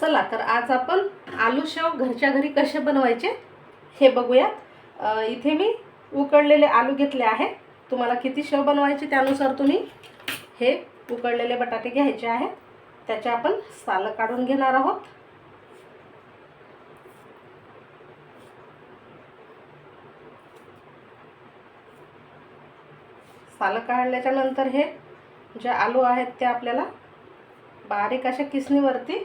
चला तर आज आपण आलू शेव घरच्या घरी कसे बनवायचे हे बघूयात. इथे मी उकडलेले आलू घेतले आहे तुम्हाला किती शेव बनवायचे त्यानुसार तुम्ही हे उकडलेले बटाटे घ्यायचे आहेत. त्याचे आपण सालं काढून घेणार आहोत. सालं काढल्याच्या नंतर हे जे आलू आहेत ते आपल्याला बारीक अशा किसणीवरती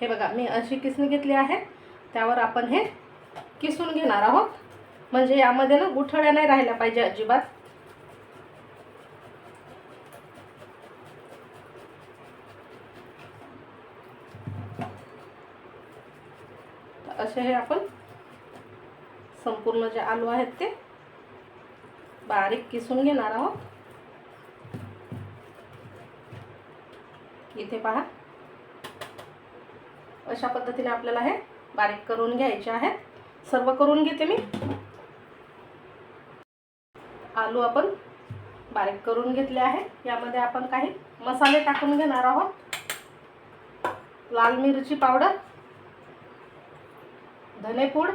हे बघा मी अशी किसणी घेतली आहे. त्यावर आपण हे किसून घेणार आहोत. म्हणजे यामध्ये ना गुठळ्या नाही राहिल्या पाहिजे अजिबात. असे हे आपण संपूर्ण जे आलू आहेत ते बारीक किसून घेणार आहोत. इथे पहा. अशा पद्धतीने आपल्याला हे बारीक करून घ्यायचे आहेत. सर्व करून घेते मी. आलू आपण बारीक करून घेतले आहे. यामध्ये आपण काही मसाले टाकून घेणार आहोत. लाल मिरची पावडर धनेपूड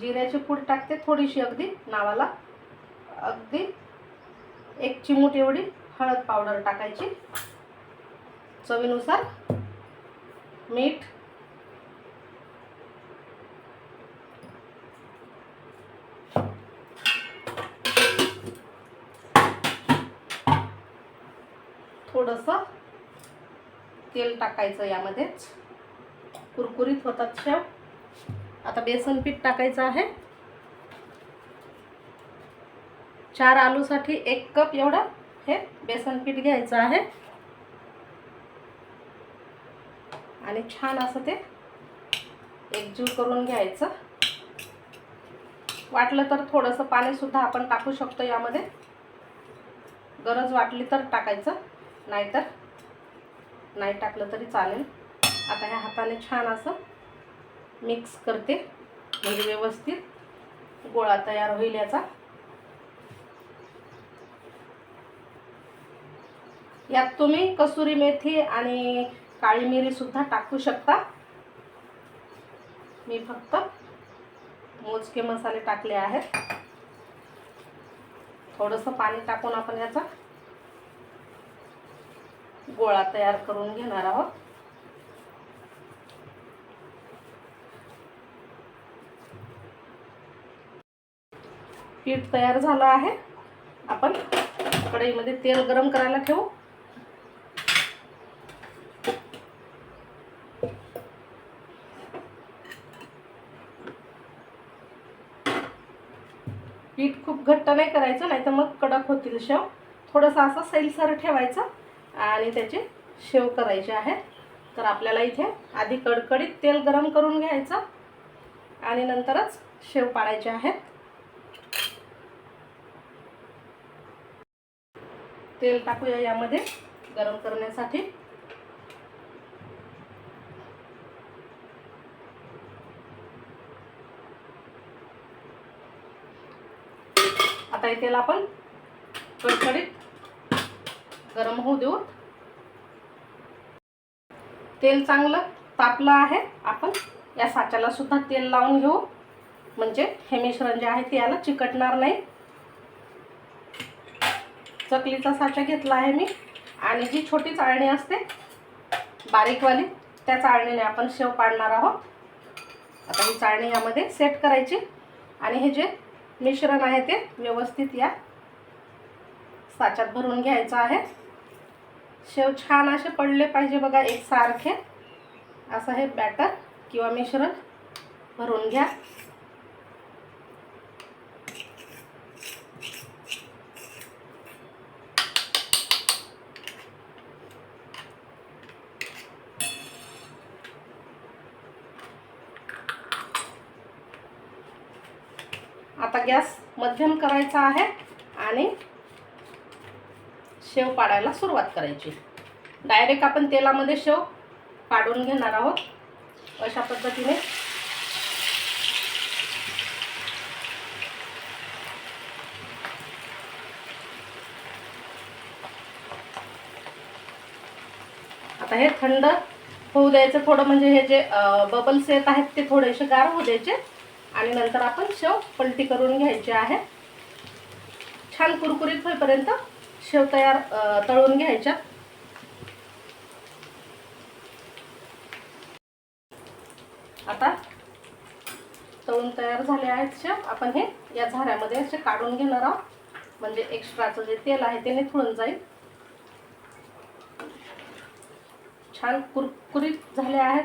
जिऱ्याची पूड टाकते थोडीशी अगदी नावाला अगदी एक चिमूट एवढी हळद पावडर टाकायची. चवीनुसार मीठ. थोडंसं तेल टाकायचं यामध्येच. कुरकुरीत होतात शेव. आता बेसन पीठ टाकायचं आहे. चार आलूसाठी एक कप एवढं हे बेसन पीठ घ्यायचं आहे. आणि छान असं ते एकजीव करून घ्यायचं. वाटलं तर थोडंसं पाणीसुद्धा आपण टाकू शकतो यामध्ये. गरज वाटली तर टाकायचं नाहीतर नाही टाकलं तरी चालेल. आता ह्या हाताने छान असं मिक्स करते म्हणजे व्यवस्थित गोळा तयार होईल याचा. यात तुम्ही कसुरी मेथी आणि काळी मिरीसुद्धा टाकू शकता. मी फक्त मोजके मसाले टाकले आहेत. थोडंसं पाणी टाकून आपण याचा गोळा तयार करून घेणार आहोत. पीठ तयार झालं आहे. आपण कढईमध्ये तेल गरम करायला ठेवू. पीठ खूप घट्ट नाही करायचं नाही तर मग कडक होतील शेव. थोडंसं असं सैलसर ठेवायचं आणि त्याचे शेव करायचे आहेत. तर आपल्याला इथे आधी कडकडीत तेल गरम करून घ्यायचं आणि नंतरच शेव पाडायचे आहेत. तेल टाकूया यामध्ये गरम करण्यासाठी. आता हे तेल आपण कडकडीत गरम होऊ देऊ. तेल चांगलं तापलं आहे. आपण या साच्याला सुद्धा तेल लावून घेऊ. म्हणजे हे मिश्रण जे आहे ते याला चिकटणार नाही. चकलीचा साचा घेतला आहे मी. आणि जी छोटी चाळणी असते बारीकवाली त्या चाळणीने आपण शेव पाडणार आहोत. आता ही चाळणी यामध्ये सेट करायची. आणि हे जे मिश्रण आहे ते व्यवस्थित या साच्यात भरून घ्यायचं आहे. शेव छान असे पडले पाहिजे बघा एकसारखे. असं हे बॅटर किंवा मिश्रण भरून घ्या. आता गॅस मध्यम करायचा आहे आणि शेव पाडायला सुरुवात करायची. डायरेक्ट आपण तेलामध्ये शेव पाडून घेणार आहोत. अशा पद्धतीने. आता हे थंड होऊ द्यायचं. थोडं म्हणजे हे जे बबल्स येत आहेत ते थोडेसे गार होऊ द्यायचे. आणि नंतर आपण शेव पलटी करून घ्यायची आहे. छान कुरकुरीत होईपर्यंत शेव तयार तळून घ्यायच्या. आता तळून तयार झाले आहेत शेव. आपण हे या झाऱ्यामध्ये असे काढून घेणार आहोत. म्हणजे एक्स्ट्राचं जे तेल आहे ते निथळून जाईल. छान कुरकुरीत झाले आहेत.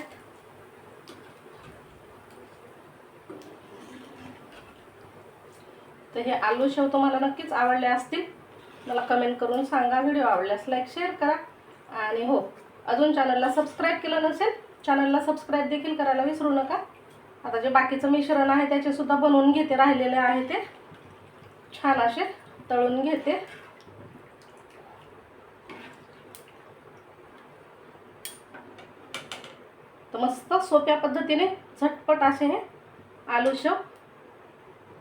तर हे आलू शेव तुम्हाला नक्कीच आवडले असतील. मला कमेंट करून सांगा. व्हिडिओ आवडल्यास लाईक शेअर करा. आणि हो अजून चॅनलला सबस्क्राईब केलं नसेल चॅनलला सबस्क्राईब देखील करायला विसरू नका. आता जे बाकीचं मिश्रण आहे त्याचे सुद्धा बनवून घेते राहिलेले आहे ते. छान असे तळून घेते. तर मस्त सोप्या पद्धतीने झटपट असे हे आलू शेव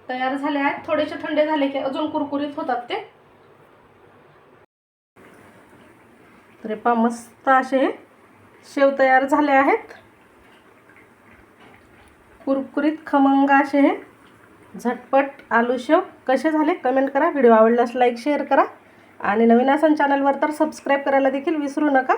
तयार झाले आहेत. थोडेसे थंडे झाले की अजून कुरकुरीत होतात ते. तर मस्त असे हे शेव तयार झाले आहेत. कुरकुरीत खमंग असे हे. झटपट आलू शेव कसे झाले कमेंट करा. व्हिडिओ आवडल्यास लाईक शेअर करा. आणि नवीन असन चॅनलवर तर सबस्क्राईब करायला देखील विसरू नका.